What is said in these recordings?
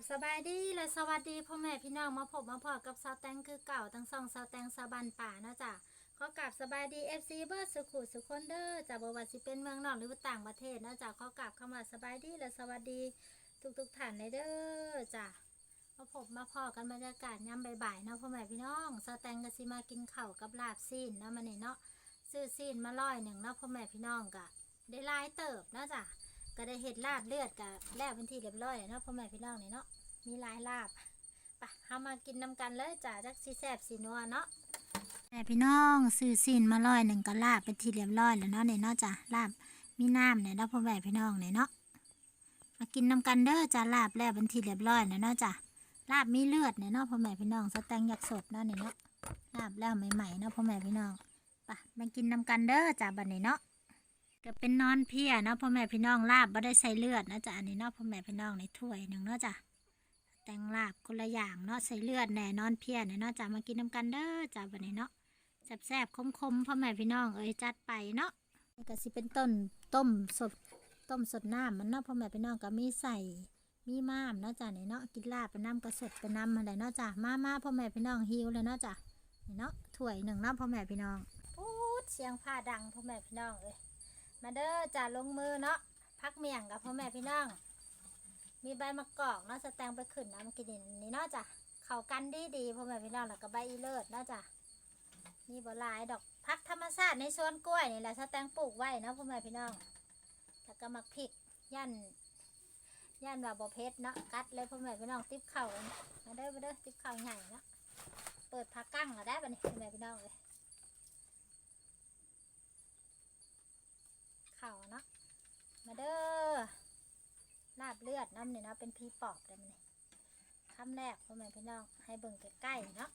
บสบายดีและสวัสดีพ่อแม่พี่น้องมาพบมาพอกับสาวแตงคือเก่าทั้งสองสาวแตงสาวบันป่าเนาะจ้ะขอกราบสบายดี FC เบิร์ดสุขุสุคนเด้อจากบว่าสิเป็นเมืองนอกหรือต่างประเทศเนาะจ้ะขอกราบเข้ามาสบายดีและสวัสดีทุกทุกๆท่านเลยเด้อจ้ะมาพบมาพอกันบรรยากาศยามบ่ายๆเนาะพ่อแม่พี่น้องสาวแตงก็สิมากินเข้ากับลาบซีนเนาะมันนี่เนาะซื้อซีนมาร้อยหนึ่งเนาะพ่อแม่พี่น้องกะได้ลายเติบเนาะจ้ะ ก็ได้เห็ดลาบเลือดกะแล้วเป็นที่เรียบร้อยแล้วเนาะพ่อแม่พี่น้องเนี่เนาะมีหลายลาบปะเฮามากินนำกันเลยจ้ะจักสีแซบสีนัวเนาะแม่พี่น้องซื้อซีนมาร้อยหนึ่งก็ลาบเป็นที่เรียบร้อยแล้วเนาะเนี่ยเนาะจ้ะลาบมีน้ำเนี่ยเนาะพ่อแม่พี่น้องเนี่ยเนาะมากินนำกันเด้อจ้ะลาบแล้วเป็นที่เรียบร้อยแล้วเนาะจ้ะลาบมีเลือดเนี่ยเนาะพ่อแม่พี่น้องสแตงยากสดเนาะเนี่ยเนาะลาบแล้วใหม่ๆเนาะพ่อแม่พี่น้องปะมากินนำกันเด้อจ้ะบัดนี้เนาะ ก็เป็นนอนเพียเนาะพ่อแม่พี่น้องลาบบ่ได้ใส่เลือดนะจ้ะอันนี้เนาะพ่อแม่พี่น้องในถ้วยหนึ่งเนาะจ้ะแตงลาบคนละอย่างเนาะใส่เลือดแหน่นอนเพียแน่เนาะจะมากินน้ำกันเด้อจ้าบันนี้เนาะแซ่บๆคมๆพ่อแม่พี่น้องเอ้ยจัดไปเนาะนี่ก็สิเป็นต้นต้มสดต้มสดน้ำมันเนาะพ่อแม่พี่น้องก็มีใส่มีม้ามเนาะจ้ะนี่เนาะกินลาบเป็นน้ำกระสดเป็นน้ำอะไรเนาะจ้ะมามาพ่อแม่พี่น้องหิวเลยเนาะจ้ะนี่เนาะถ้วยหนึ่งเนาะพ่อแม่พี่น้องพูดเสียงผ้าดังพ่อแม่พี่น้องเอ้ย มาเด้อจ้ะลงมือเนาะพักเมี่ยงกับพ่อแม่พี่น้อง มีใบมะกอกเนาะสแตงไปขึ้นน้ำกินนี่เนาะจ้ะเขากันดีดีพ่อแม่พี่น้องแล้วก็ใบอีเลิศเนาะจ้ะมีบ่หลายดอกพักธรรมชาติในสวนกล้วยนี่แหละสแตงปลูกไว้เนาะพ่อแม่พี่น้องแล้วก็มักพริกย่านย่านว่าบ่เพชรเนาะกัดเลยพ่อแม่พี่น้องติ๊บเข่ามาเด้อมาเด้อติ๊บเข่าใหญ่เนาะเปิดผักกั้งก็ได้บัดนี้พ่อแม่พี่น้องเลย เข่าเนาะมาเด้อลาบเลือดน้ำเนี่ยเนาะเป็นพีปอบเลยมันนี่คำแรกพ่อแม่พี่น้องให้เบิ่งใกล้ๆเนาะ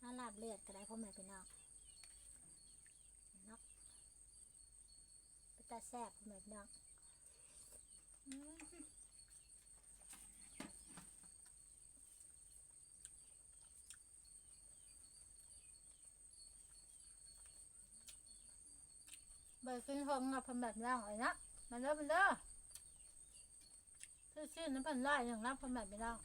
มาลาบเลือดก็ได้พ่อแม่พี่น้องเนาะเป็นตาแซ่บพ่อแม่พี่น้อง เบิกขึ้นห้องกับพ่อแม่พี่น้องเลยนะมันเด้อมันเด้อชื่อชื่อนั้นเพิ่นไล่อย่างนั้นพ่อแม่พี่น้อง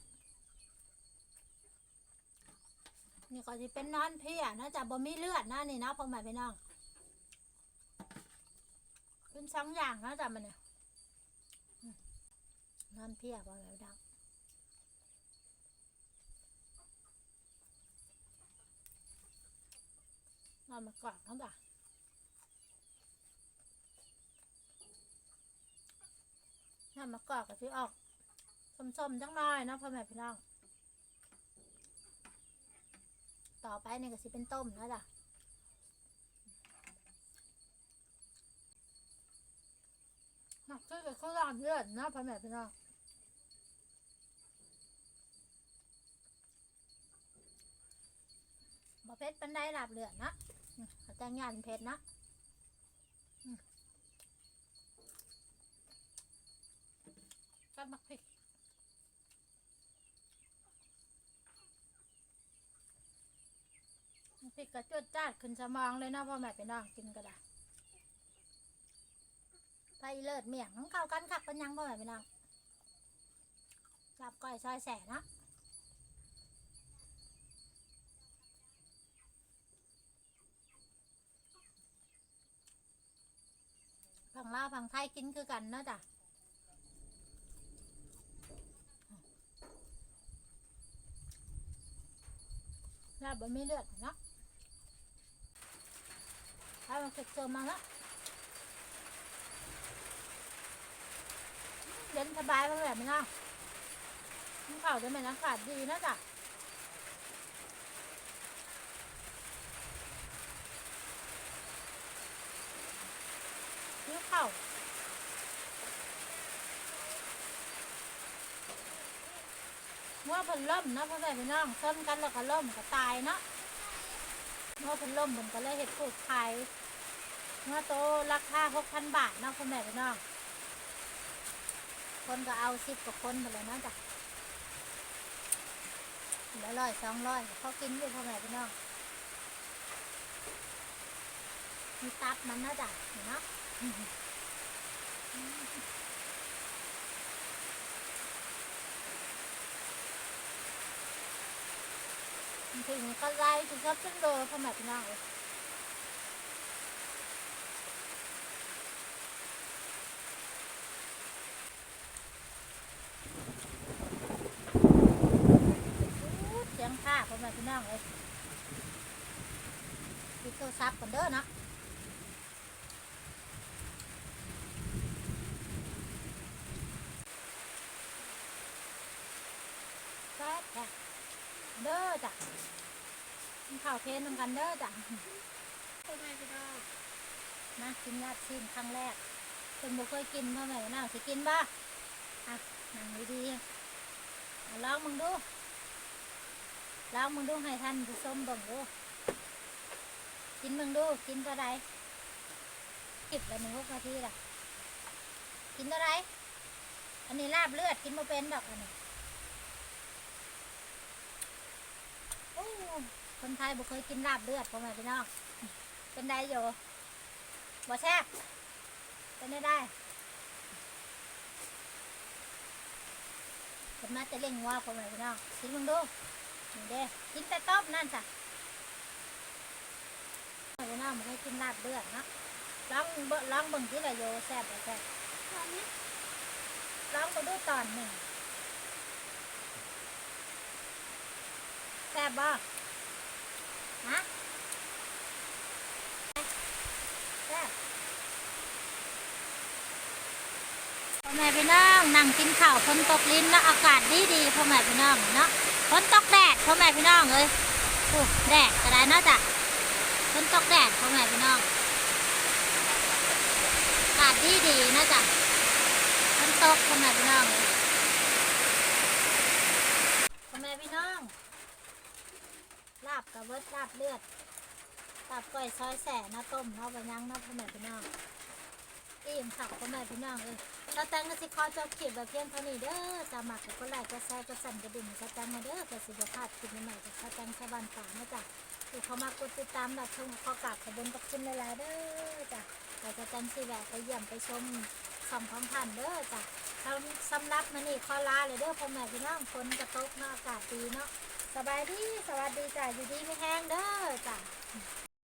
นี่ก็จะเป็นนอนเพียนะจ๊ะบ่มีเลือดนะนี่นะพ่อแม่พี่น้องเป็นสองอย่างนะจ๊ะมันเนี่ยอืมนอนเพียพ่อแม่พี่น้องนอนมากอดเขาจ้ะ นอนมากอดก็ที่ออกส้มๆจังหน่อยเนาะพ่อแม่พี่น้อง ต่อไปนี่ก็สิเป็นต้มแล้วจ้ะหนักคือกับข้าวรามเลือดนะพ่อแม่พี่น้องบ่เพชรเป็นได้หลาบเลือดนะอืมเอาแตงยานเพชรนะอืม ก็มักพริกพริกกระจวดจ้าดขึ้นสมองเลยเนาะพ่อแม่ไปน้องกินก็ได้ไปเลิศเมี่ยงของเข้ากันคักป็นหยังพ่อแม่ไปน้องจับก้อยซอยแสเนาะผังลาวผังไทยกินคือกันเนาะจ้ะาบบะมีเลือดเนาะให้มันเสร็จเจอมาแล้วเย็นสบายมาแบบนี้เนาะมันเข่าจะเป็นอากาศดีนะจ๊ะนี่เข่า เมื่อเพิ่นล่มนะพ่อแม่พี่น้องซ้นกันแล้วก็ล่มก็ตายเนาะเมื่อเพิ่นล่มเพิ่นก็เลยเห็ดปลูกขายเมื่อโตราคาหกพันบาทเนาะพ่อแม่พี่น้องคนก็เอาสิบกว่าคนไปเลยเนาะจ้ะเหลือร้อยสองร้อยเขากินอยู่พ่อแม่พี่น้องมีตับมันเนาะจ้ะเห็นเนาะ ถึงก็ไล่ถึงก็ขึ้นโดพ่อแม่พี่น้องเอ้ยอู้เสียงผ้าพ่อแม่พี่น้องเลยปิดโทรศัพท์กันเด้อเนาะ แซ่บจ้ะ เด้อจ้ะกินข้าวเพลนำกันเด้อจ้ะพ่อแม่พี่น้องนะกินลาบซีนครั้งแรกเพิ่นบ่เคยกินพ่อแม่น่าสิกินบ่อะนั่งดีๆเอาลองมึงดูลองมึงดูให้ท่านผู้ชมเบิ่งดูกินมึงดูกินตัวใดกิบแล้วหนึ่งหกนาทีล่ะกินตัวใดอันนี้ลาบเลือดกินบ่เป็นดอกอันนี้ อ้คนไทยบ่เคยกินลาบเลือดพ่อแม่พี่น้องเป็นได้อยู่บ่แซ่บเป็นได้ได้เป็นมาแต่เล่งว่าพ่อแม่พี่น้องกินมึงดูนี่เด้กินแต่ต้มนั่นจ้ะพ่อแม่พี่น้องบ่เคยกินลาบเลือดเนาะลองเบิ่งลองเบิ่งที่ละโยแซ่บบ่แซ่บตอนนี้ลองมาดูตอนหนึ่ง แซ่บบ่ฮะแซ่บพ่อแม่พี่น้องนั่งกินข้าวฝนตกลิ้นแล้วอากาศดีดีพ่อแม่พี่น้องเนาะฝนตกแดดพ่อแม่พี่น้องเอ้ยโอ้แดดก็ได้เนาะจ้ะฝนตกแดดพ่อแม่พี่น้องอากาศดีดีนะจ้ะฝนตกพ่อแม่พี่น้อง ลาบกับเบิดลาบเลือดลาบก้อยซอยแสนะต้มเนาะบะยังเนาะพ่อแม่พี่น้องอิ่มผักพ่อแม่พี่น้องเอ้ยเราแตงกันสิขอจบคลิปแบบเพียงเท่านี้เด้อจะมักก็ไลค์ก็แชร์ก็สั่นกระดิ่งก็แจ้งมาเด้อเพื่อสิบพลาดคลิปใหม่ๆจากแจ้งชาวบ้านป่านะจ๊ะคือเขามากดติดตามแบบชมขอกราบขอบคุญปักชิมหลายๆเด้อจ้ะเราจะจันสิแวะไปเยี่ยมไปชมสองของท่านเด้อจ้ะสำสำหรับมันนี่ขอลาเลยเด้อพ่อแม่พี่น้องฝนกระตกเนาะอากาศดีเนาะ สบายดี สวัสดีจ้ะอยู่ดีไม่แห้งเด้อจ้ะ